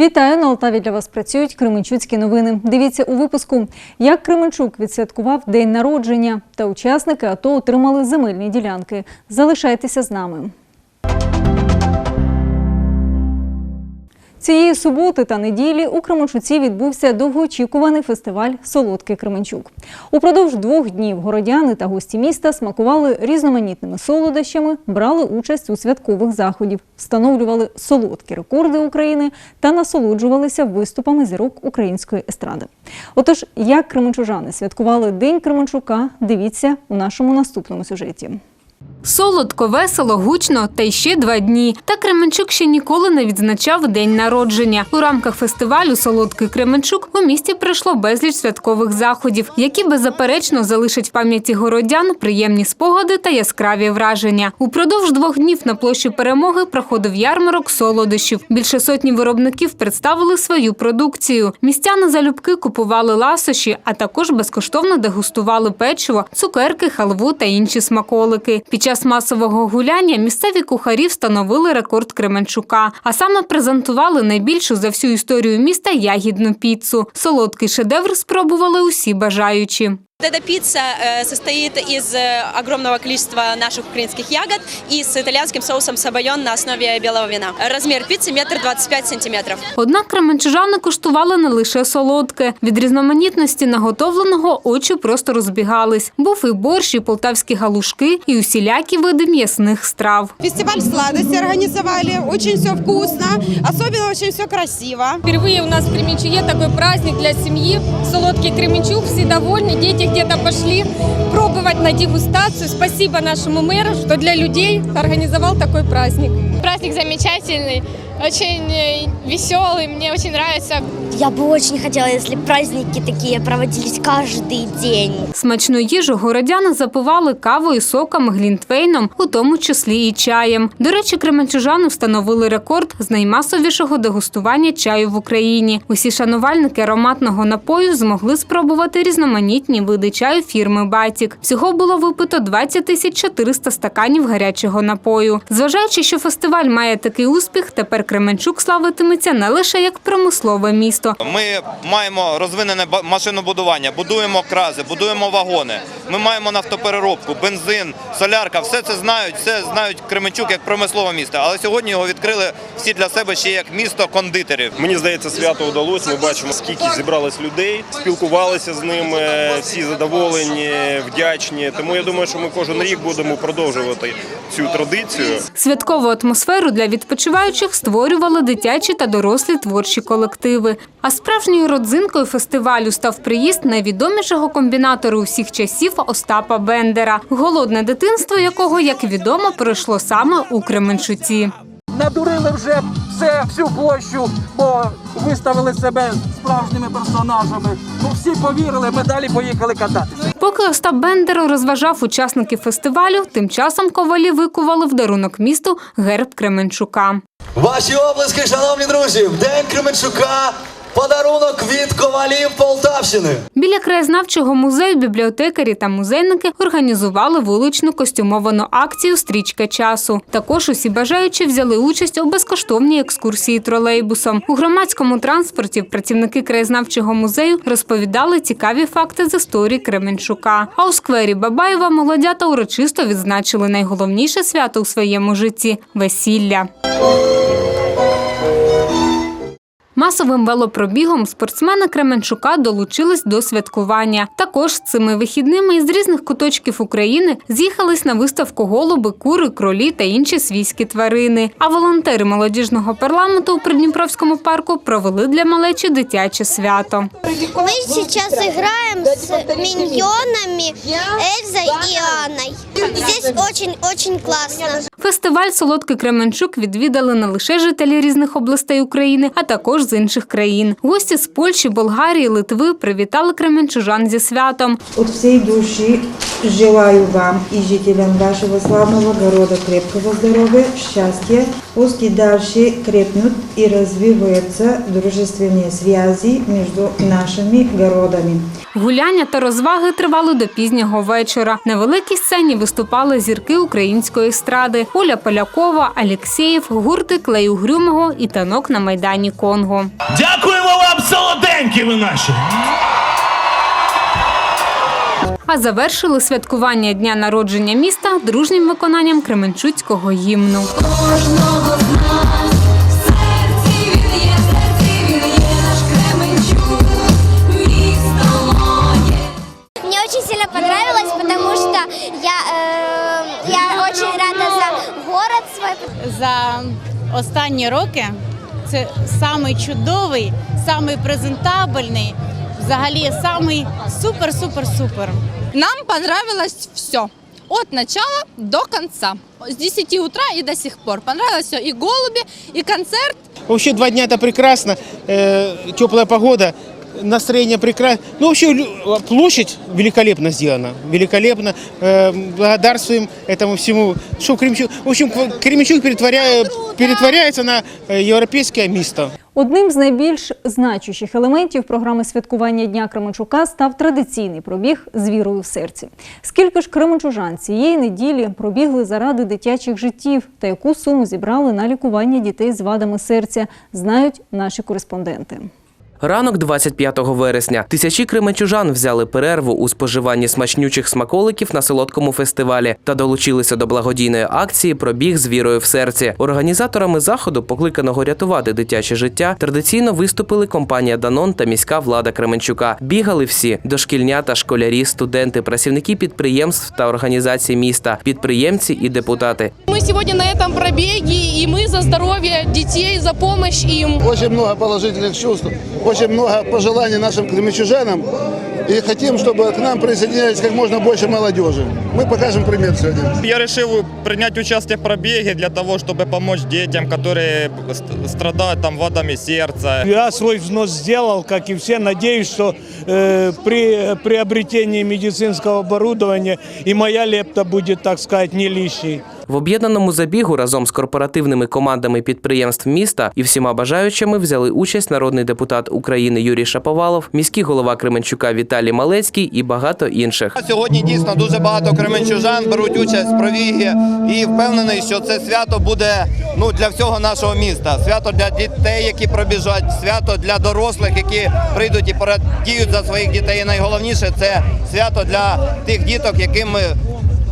Вітаю на Алтаві. Для вас працюють Кременчуцькі новини. Дивіться у випуску, як Кременчук відсвяткував день народження та учасники АТО отримали земельні ділянки. Залишайтеся з нами. Цієї суботи та неділі у Кременчуці відбувся довгоочікуваний фестиваль Солодкий Кременчук. Упродовж двох днів городяни та гості міста смакували різноманітними солодощами, брали участь у святкових заходів, встановлювали солодкі рекорди України та насолоджувалися виступами зірок української естради. Отож, як кременчужани святкували День Кременчука, дивіться у нашому наступному сюжеті. Солодко, весело, гучно та й ще два дні. Та Кременчук ще ніколи не відзначав день народження. У рамках фестивалю Солодкий Кременчук у місті пройшло безліч святкових заходів, які беззаперечно залишать в пам'яті городян приємні спогади та яскраві враження. Упродовж двох днів на площі перемоги проходив ярмарок солодощів. Більше сотні виробників представили свою продукцію. Містяни залюбки купували ласощі, а також безкоштовно дегустували печиво, цукерки, халву та інші смаколики. Під час масового гуляння місцеві кухарі встановили рекорд Кременчука, а саме презентували найбільшу за всю історію міста ягідну піцу. Солодкий шедевр спробували усі бажаючі. Эта пицца э, состоит из э, огромного количества наших украинских ягод и с итальянским соусом сабайон на основе белого вина. Размер пиццы метр двадцать пять сантиметров. Однак кременчужани куштували не лише солодке. Від різноманітності наготовленого очі просто розбігались. Був і борщ, і полтавські галушки, і усілякі види м'ясних страв. Фестиваль сладости организовали, очень все вкусно, особенно очень все красиво. Впервые у нас в Кременчуге такой праздник для семьи. Солодкий Кременчуг, все довольны, дети где-то пошли пробовать на дегустацию. Спасибо нашему мэру, что для людей организовал такой праздник. Праздник замечательный, очень э, веселый, мне очень нравится. Я бы очень хотела, если праздники такие проводились каждый день. Смачну їжу городяни запивали кавою, соком, глінтвейном, у тому числі і чаєм. До речі, кременчужани встановили рекорд з наймасовішого дегустування чаю в Україні. Усі шанувальники ароматного напою змогли спробувати різноманітні види чаю фірми Батік. Всього було випито 20 тисяч 400 стаканів гарячого напою. Зважаючи, що фестиваль має такий успіх, тепер Кременчук славитиметься не лише як промислове місто, Ми маємо розвинене машинобудування, будуємо крази, будуємо вагони. Ми маємо нафтопереробку, бензин, солярка. Все це знають, все знають Кременчук як промислове місто. Але сьогодні його відкрили всі для себе ще як місто кондитерів. Мені здається, свято вдалося. Ми бачимо, скільки зібралось людей, спілкувалися з ними, всі задоволені, вдячні. Тому я думаю, що ми кожен рік будемо продовжувати цю традицію. Святкову атмосферу для відпочиваючих створювали дитячі та дорослі творчі колективи. А справжньою родзинкою фестивалю став приїзд найвідомішого комбінатора усіх часів Остапа Бендера, голодне дитинство якого, як відомо, пройшло саме у Кременчуці. надурили вже все, всю площу, бо виставили себе справжніми персонажами. Ну всі повірили, ми далі поїхали кататися. Поки Остап Бендер розважав учасників фестивалю, тим часом ковалі викували в дарунок місту герб Кременчука. Ваші облиски, шановні друзі, в День Кременчука подарунок від ковалів Полтавщини. Біля краєзнавчого музею бібліотекарі та музейники організували вуличну костюмовану акцію Стрічка часу. Також усі бажаючі взяли участь у безкоштовній екскурсії тролейбусом. У громадському транспорті працівники краєзнавчого музею розповідали цікаві факти з історії Кременчука. А у сквері Бабаєва молодята урочисто відзначили найголовніше свято у своєму житті весілля. Масовим велопробігом спортсмени Кременчука долучились до святкування. Також цими вихідними із різних куточків України з'їхались на виставку голуби, кури, кролі та інші свійські тварини. А волонтери молодіжного парламенту у Придніпровському парку провели для малечі дитяче свято. Мы сейчас играем с миньонами Эльзой и Анной. Здесь очень-очень классно. Фестиваль Солодкий Кременчук відвідали не лише жителі різних областей України, а також з інших країн. Гості з Польщі, Болгарії, Литви привітали кременчужан зі святом. От всей души желаю вам и жителям вашего славного города крепкого здоровья, счастья. Пусть и дальше крепнут и развиваются дружественные связи между нашими городами. Гуляння та розваги тривали до пізнього вечора. На великій сцені виступали зірки української естради. Оля Полякова, Алєксєєв, гурти Клею Грюмого і танок на майдані Конго. Дякуємо вам, солоденькі ви наші! А завершили святкування дня народження міста дружнім виконанням Кременчуцького гімну. Кожного за останні роки це самий чудовий, самий презентабельний, взагалі самий супер-супер-супер. Нам понравилось все. От начала до конца. С 10 утра и до сих пор. Понравилось все. И голуби, и концерт. Вообще два дня это прекрасно, э, теплая погода, настроение прекрасно. Ну вообще лю- площадь великолепно сделана, великолепно. Э, благодарствуем этому всему. Что Кременчуг, в общем, Кременчуг перетворяя, перетворяется на э, европейское место. Одним з найбільш значущих елементів програми святкування Дня Кременчука став традиційний пробіг з вірою в серці. Скільки ж кременчужан цієї неділі пробігли заради дитячих життів та яку суму зібрали на лікування дітей з вадами серця, знають наші кореспонденти. Ранок 25 вересня. Тисячі кременчужан взяли перерву у споживанні смачнючих смаколиків на солодкому фестивалі та долучилися до благодійної акції Пробіг з вірою в серці. Організаторами заходу, покликаного рятувати дитяче життя, традиційно виступили компанія Данон та міська влада Кременчука. Бігали всі дошкільнята, школярі, студенти, працівники підприємств та організацій міста, підприємці і депутати. Мы сегодня на этом пробеге, и мы за здоровье детей, за помощь им. Очень много положительных чувств, Очень много пожеланий нашим кременчужанам. И хотим, чтобы к нам присоединялись как можно больше молодежи. Мы покажем пример сегодня. Я решил принять участие в пробеге для того, чтобы помочь детям, которые ст- страдают там вадами сердца. Я свой взнос сделал, как и все. Надеюсь, что э, при приобретении медицинского оборудования и моя лепта будет, так сказать, не лишней. В об'єднаному забігу разом з корпоративними командами підприємств міста і всіма бажаючими взяли участь народний депутат України Юрій Шаповалов, міський голова Кременчука Віталій Малецький і багато інших. Сьогодні дійсно дуже багато кременчужан беруть участь в пробігі і впевнений, що це свято буде ну для всього нашого міста. Свято для дітей, які пробіжать, свято для дорослих, які прийдуть і порадіють за своїх дітей. І найголовніше це свято для тих діток, яким ми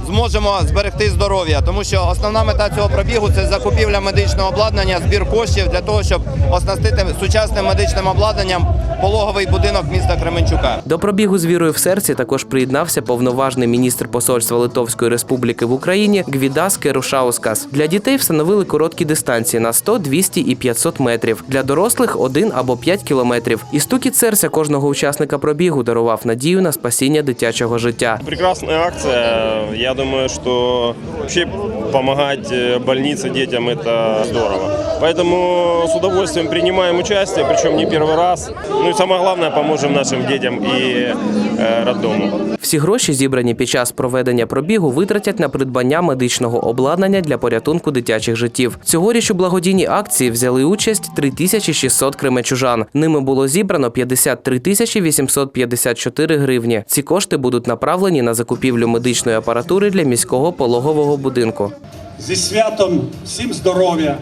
зможемо зберегти здоров'я, тому що основна мета цього пробігу це закупівля медичного обладнання, збір коштів для того, щоб оснастити сучасним медичним обладнанням пологовий будинок міста Кременчука. До пробігу з вірою в серці також приєднався повноважний міністр посольства Литовської Республіки в Україні Гвідас Керушаускас. Для дітей встановили короткі дистанції на 100, 200 і 500 метрів. Для дорослих 1 або 5 кілометрів. І стукіт серця кожного учасника пробігу дарував надію на спасіння дитячого життя. Прекрасная акция. Я думаю, что вообще помогать э, больнице, детям это здорово. Поэтому с удовольствием принимаем участие, причем не первый раз. Ну и самое главное, поможем нашим детям и э, роддому. Всі гроші, зібрані під час проведення пробігу, витратять на придбання медичного обладнання для порятунку дитячих життів. Цьогоріч у благодійній акції взяли участь 3600 кременчужан. Ними було зібрано 53 тисячі 854 гривні. Ці кошти будуть направлені на закупівлю медичної апаратури для міського пологового будинку. Зі святом, всім здоров'я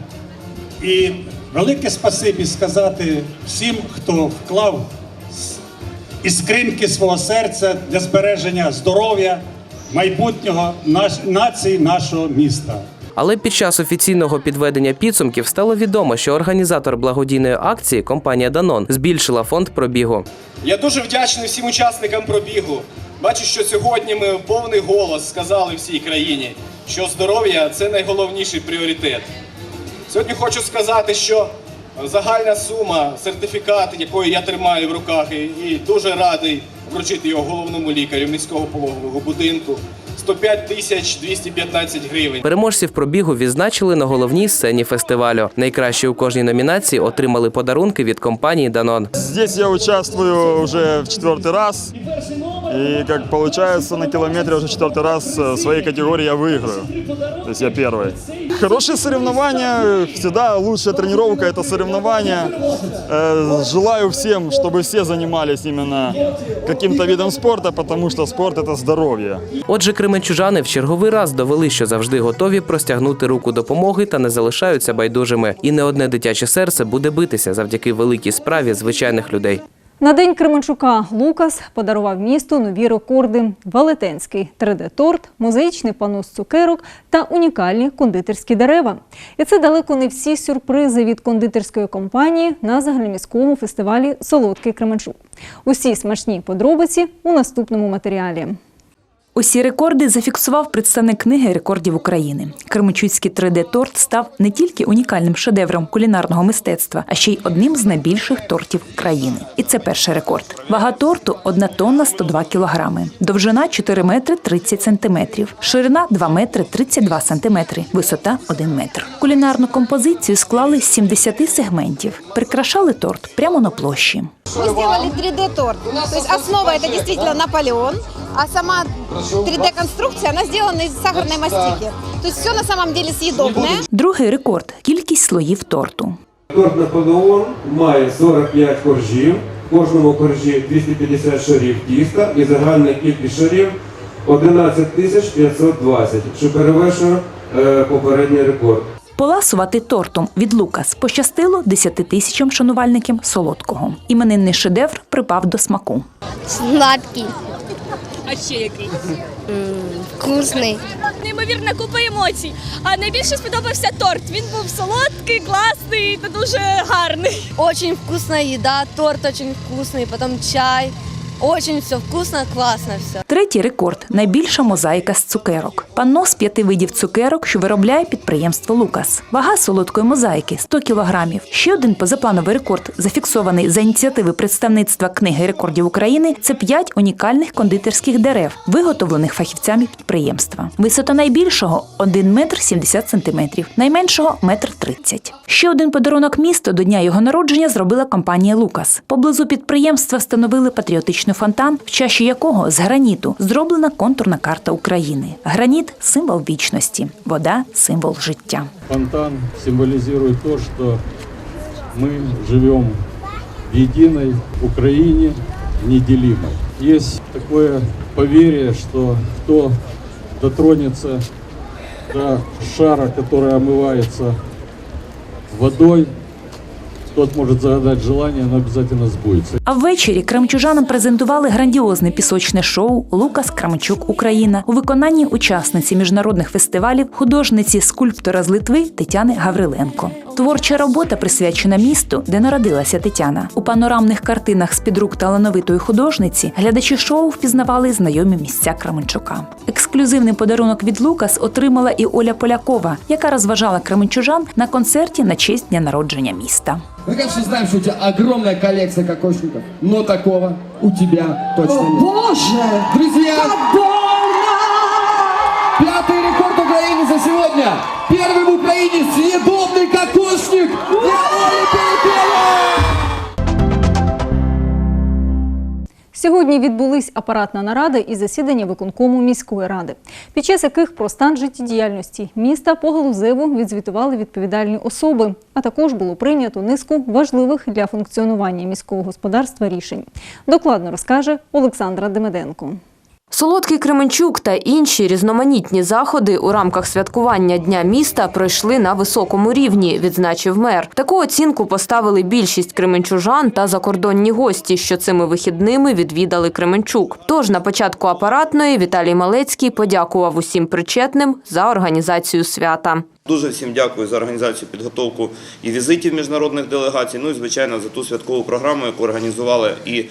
і велике спасибі сказати всім, хто вклав скриньки свого серця для збереження здоров'я майбутнього наш, нації нашого міста. Але під час офіційного підведення підсумків стало відомо, що організатор благодійної акції компанія Данон збільшила фонд пробігу. Я дуже вдячний всім учасникам пробігу. Бачу, що сьогодні ми в повний голос сказали всій країні, що здоров'я це найголовніший пріоритет. Сьогодні хочу сказати, що загальна сума, сертифікат, який я тримаю в руках, і дуже радий вручити його головному лікарю міського пологового будинку. 105 тисяч 215 гривень. Переможців пробігу відзначили на головній сцені фестивалю. Найкращі у кожній номінації отримали подарунки від компанії Данон. Здесь я участвую уже в четвертый раз. И как получается, на километре уже четвертый раз э, в своей категории я выиграю. То есть я первый. Хорошие соревнования, всегда лучшая тренировка – это соревнования. Э, Желаю всем, чтобы все занимались именно каким-то видом спорта, потому что спорт – это здоровье. Отже, кременчужани в черговий раз довели, що завжди готові простягнути руку допомоги та не залишаються байдужими. І не одне дитяче серце буде битися завдяки великій справі звичайних людей. На день Кременчука Лукас подарував місту нові рекорди: велетенський 3D-торт, мозаїчний панос цукерок та унікальні кондитерські дерева. І це далеко не всі сюрпризи від кондитерської компанії на загальноміському фестивалі Солодкий Кременчук. Усі смачні подробиці у наступному матеріалі. Усі рекорди зафіксував представник книги рекордів України. Кременчуцький 3D-торт став не тільки унікальним шедевром кулінарного мистецтва, а ще й одним з найбільших тортів країни. І це перший рекорд. Вага торту 1 тонна 102 кілограми, довжина 4 метри 30 сантиметрів, ширина 2 метри 32 сантиметри, висота 1 метр. Кулінарну композицію склали з 70 сегментів. Прикрашали торт прямо на площі. Мы сделали 3D-торт. То есть основа это действительно Наполеон, а сама 3D-конструкция, она сделана из сахарной мастики. То есть все на самом деле съедобное. Другий рекорд кількість слоїв торту. Торт Наполеон має 45 коржів, в кожному коржі 250 шарів тіста і загальна кількість шарів 11 тисяч 520, що перевершує е, попередній рекорд. Поласувати тортом від Лукас пощастило 10 тисячам шанувальникам солодкого. Іменинний шедевр припав до смаку. Сладкий, А ще який? вкусний. Неймовірна купа емоцій. А найбільше сподобався торт. Він був солодкий, класний та дуже гарний. Очень вкусна їда, торт очень вкусний, потім чай. Очень все вкусно, классно все. Третій рекорд найбільша мозаїка з цукерок. Панно з п'яти видів цукерок, що виробляє підприємство Лукас. Вага солодкої мозаїки 100 кілограмів. Ще один позаплановий рекорд, зафіксований за ініціативи представництва книги рекордів України. Це п'ять унікальних кондитерських дерев, виготовлених фахівцями підприємства. Висота найбільшого 1 метр 70 сантиметрів, найменшого метр 30. Ще один подарунок місту до дня його народження зробила компанія Лукас. Поблизу підприємства встановили патріотичний фонтан, в чаші якого з граніту зроблена контурна карта України. Граніт символ вічності, вода символ життя. Фонтан символизирует то, что мы живем в единой Украине, неделимой. Есть такое поверье, что кто дотронется до шара, который омывается водой, тот может загадать желание, оно обязательно сбудется. А ввечері крамчужанам презентували грандіозне пісочне шоу Лукас Крамчук Україна у виконанні учасниці міжнародних фестивалів художниці скульптора з Литви Тетяни Гавриленко. Творча робота присвячена місту, де народилася Тетяна. У панорамних картинах з під рук талановитої художниці глядачі шоу впізнавали знайомі місця Кременчука. Ексклюзивний подарунок від Лукас отримала і Оля Полякова, яка розважала кременчужан на концерті на честь дня народження міста. Мы, конечно, знаем, что у тебя огромная коллекция кокошников, но такого у тебя точно нет. Боже! Друзья, пятый рекорд Украины за сегодня. Первый в Украине Сьогодні відбулись апаратна нарада і засідання виконкому міської ради, під час яких про стан життєдіяльності міста по галузеву відзвітували відповідальні особи. А також було прийнято низку важливих для функціонування міського господарства рішень. Докладно розкаже Олександра Демеденко. Солодкий Кременчук та інші різноманітні заходи у рамках святкування Дня міста пройшли на високому рівні, відзначив мер. Таку оцінку поставили більшість кременчужан та закордонні гості, що цими вихідними відвідали Кременчук. Тож на початку апаратної Віталій Малецький подякував усім причетним за організацію свята. Дуже всім дякую за організацію підготовку і візитів міжнародних делегацій. Ну і звичайно за ту святкову програму, яку організували і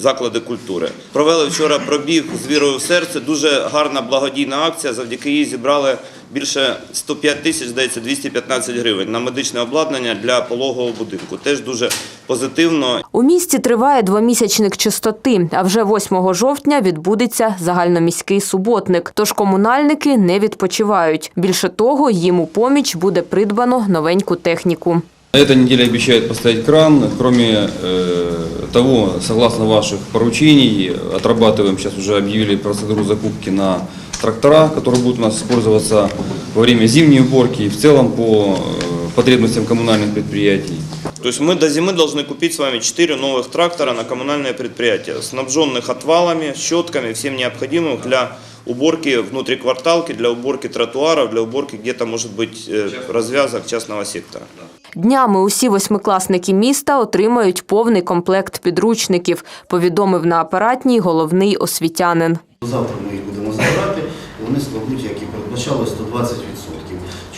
заклади культури. Провели вчора пробіг з вірою в серце. Дуже гарна благодійна акція. Завдяки їй зібрали більше 105 тисяч, здається, 215 гривень на медичне обладнання для пологового будинку. Теж дуже позитивно. У місті триває двомісячник чистоти, а вже 8 жовтня відбудеться загальноміський суботник. Тож комунальники не відпочивають. Більше того, їм у поміч буде придбано новеньку техніку. На этой неделе обещают поставить кран. Кроме э, того, согласно ваших поручений, отрабатываем, сейчас уже объявили процедуру закупки на трактора, которые будут у нас использоваться во время зимней уборки и в целом по э, потребностям коммунальных предприятий. То есть мы до зимы должны купить с вами 4 новых трактора на коммунальное предприятие, снабженных отвалами, щетками, всем необходимым для уборки внутрикварталки, для уборки тротуаров, для уборки где-то, может быть, э, развязок частного сектора. Днями усі восьмикласники міста отримають повний комплект підручників, повідомив на апаратній головний освітянин. Завтра ми їх будемо забирати, вони складуть, як і передбачало, 120%.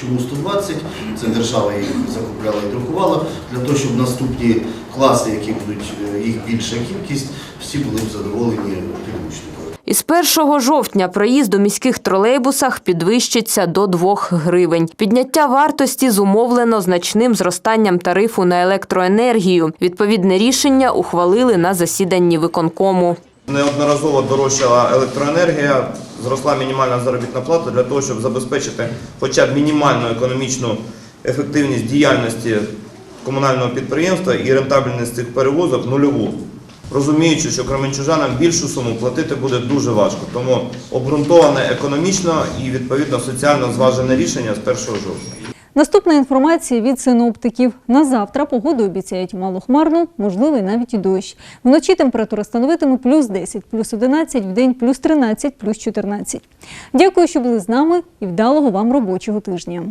Чому 120? Це держава їх закупляла і друкувала, для того, щоб наступні класи, які будуть е, їх більша кількість, всі були б задоволені підручниками. Із 1 жовтня проїзд у міських тролейбусах підвищиться до 2 гривень. Підняття вартості зумовлено значним зростанням тарифу на електроенергію. Відповідне рішення ухвалили на засіданні виконкому. Неодноразово дорожчала електроенергія, зросла мінімальна заробітна плата для того, щоб забезпечити хоча б мінімальну економічну ефективність діяльності комунального підприємства і рентабельність цих перевозок нульову. Розуміючи, що кременчужанам більшу суму платити буде дуже важко, тому обґрунтоване економічно і відповідно соціально зважене рішення з 1 жовтня. Наступна інформація від синоптиків. На завтра погоду обіцяють малохмарну, можливий навіть і дощ. Вночі температура становитиме плюс 10, плюс 11, в день плюс 13, плюс 14. Дякую, що були з нами і вдалого вам робочого тижня.